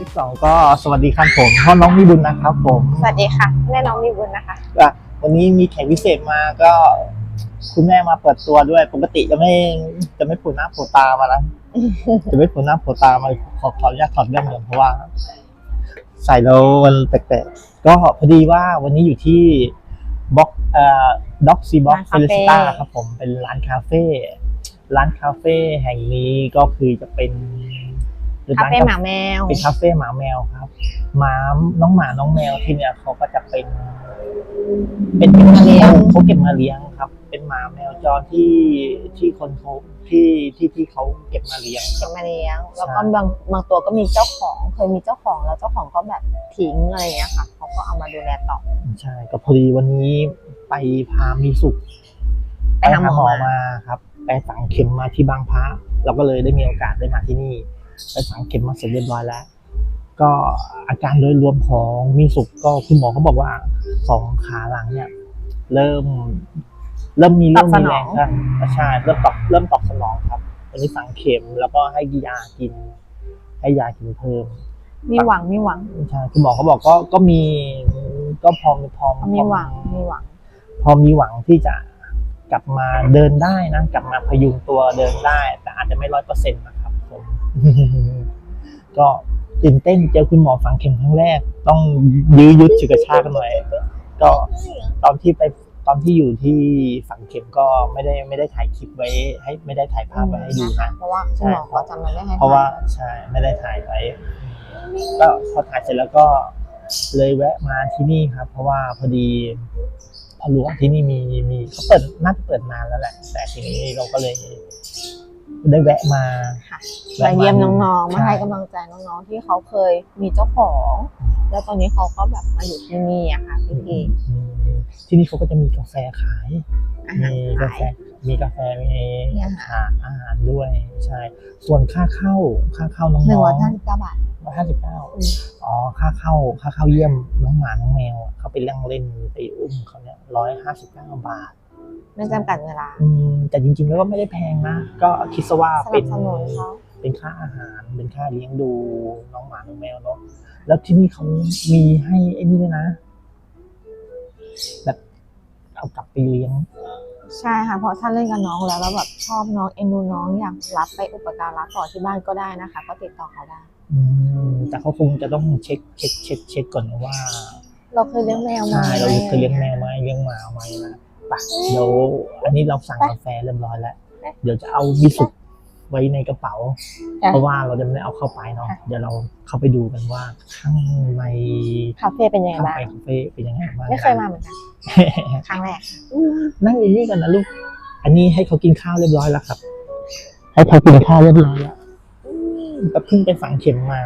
ที่สองก็สวัสดีครับผมพ่อน้องมีบุญนะครับ ผมสวัสดีค่ะแม่น้องมีบุญนะคะอะวันนี้มีแขกพิเศษมาก็คุณแม่มาเปิดตัวด้วย ปกติจะไม่จะไม่ผูหน้าผูตามาแล้วจะไม่ผูหน้าผูตามาขอขออนุญาตถอดแว่นก่อนเพราะว่า ใส่แล้วมันแปลกๆก็พอดีว่าวันนี้อยู่ที่บ็อกเอ่อด็อกซีบ็อกร้านเฟคาเฟ่ลิซิต้าครับผมเป็นร้านคาเฟ่ร้านคาเฟ่แห่งนี้ก็คือจะเป็น ป็นคาร้นเฟ่หมาแมว เป็นคาเฟ่หมาแมวครับหมาน้องหมาน้องแมวที่เนี่ยเขาก็จะเป็น เป็นเป็นมาเลี้ยง เขาเก็บมาเลี้ยงครับ เป็นหมาแมวจรที่ที่คนเขาที่ที่ที่เขาเก็บมาเลี้ยงคเก็รับบมาเลี้ยง แล้วก็ใช่บางบางตัวก็มีเจ้าของ เคยมีเจ้าของแล้วเจ้าของก็แบบทิ้งอะไรอย่างเงี้ยค่ะเขาก็เอามาดูแลต่อ ใช่ก็พอดีวันนี้ไปพามีสุขไปหาหมอมามาครับ ไปฝังเข็มมาที่บางพระเราก็เลยได้มีโอกาสได้มาที่นี่ ไปฝังเข็มมาเสร็จเรียบร้อยแล้ว ก็อาการโดยรวมของมีสุขก็คุณหมอเขาบอกว่าสองขาหลังเนี่ย เริ่ม เริ่มมีเริ่มมีแรงแล้วใช่เริ่มตอบเริ่มตอบสนองครับวันนี้ฝังเข็มแล้วก็ให้ยากิน ให้ยากินเพิ่มมีหวังมีหวังใช่คุณหมอเขาบอกก็ก็มีก็พอมีพอมีหวังมีหวัง พอมีหวังที่จะกลับมาเดินได้นะ กลับมาพยุงตัวเดินได้ แต่อาจจะไม่ร้อยเปอร์เซ็นต์นะครับผม ก็ตื่นเต้นเจอคุณหมอฝังเข็มครั้งแรก ต้องยื้อยุดฉุดกระชากกันหน่อยก็ตอนที่ไปตอนที่อยู่ที่ฝังเข็มก็ไม่ได้ไม่ได้ถ่ายคลิปไว้ ให้ไม่ได้ถ่ายภาพไว้ให้ดูนะเพราะว่าคุณหมอเขาจำไม่ได้ให้เพราะว่าใช่ไม่ได้ถ่ายไว้ก็พอถ่ายเสร็จแล้วก็เลยแวะมาที่นี่ครับ เพราะว่าพอดีพอรู้ว่าที่นี่มีมีเขาเปิดน่าจะเปิดนานแล้วแหละ แต่ทีนี้เราก็เลย ได้แวะมาค่ะแวะมาเยี่ยมน้องๆ มาช่ให้กำลังใจน้องๆ ที่เขาเคยมีเจ้าของ แล้วตอนนี้เขาก็แบบมาอยู่ที่นี่อะค่ะพี่พีอืมที่นี่เขาก็จะมีกาแฟขายอาหารมีกาขายแฟ มีกาแฟ มีมีอาอาหารหารอาหารด้วย ใช่ ส่วนค่าเข้า ค่าเข้าน้องหนึ่งๆร้อยห้าสิบเก้าบาทร้อยห้าสิบเก้าอ๋อ ค่าเข้า ค่าเข้าเยี่ยมน้องหมา น้องแมวอะเขาไปเล่นเล่นไปอุ้มเขาเนี่ยร้อยห้าสิบเก้าบาท ไม่จำกัดเวลา อืมแต่จริงๆแล้วก็ไม่ได้แพงนะ ก็คิดซะว่าสนัเป็บนสนุนเขาเป็นค่าอาหาร เป็นค่าเลี้ยงดูน้องหมาน้องแมวเนาะแล้วที่นี่เขามีให้ไอ้นี่ด้วยนะ แบบเอากลับไปเลี้ยง ใช่ค่ะเพราะถ้าเล่นกับน้องแล้วแล้วแบบชอบน้องเอ็นดูน้องอยากรับไปอุปการะต่อที่บ้านก็ได้นะคะ ก็ติดต่อเขาได้ อืมแต่เขาคงจะต้องเช็คเช็คเช็คเช็คก่อนนะว่าเราเคยเลี้ยงแมวไหมใช่เราเคยเลี้ยงแมวไหมเลี้ยงหมาไหมนะ ไปเดี๋ยวอันนี้เราสั่งกาแฟเรียบร้อยแล้ว เดี๋ยวจะเอาบิสุกไว้ในกระเป๋า เพราะว่าเราจะไม่ได้เอาเข้าไปเนาะเดี๋ยวเราเข้าไปดูกันว่าข้างในคาเฟ่เป็นยังไงข้างบ้างในคาเฟ่เป็นยังไงบ้างไม่เคยมาเหมือนกันครั้งแรกนั่งอยู่นี่กันนะลูก อันนี้ให้เขากินข้าวเรียบร้อยแล้วครับ ให้เขากินข้าวเรียบร้อยแล้วก็เพิ่งไปฝังเข็มมา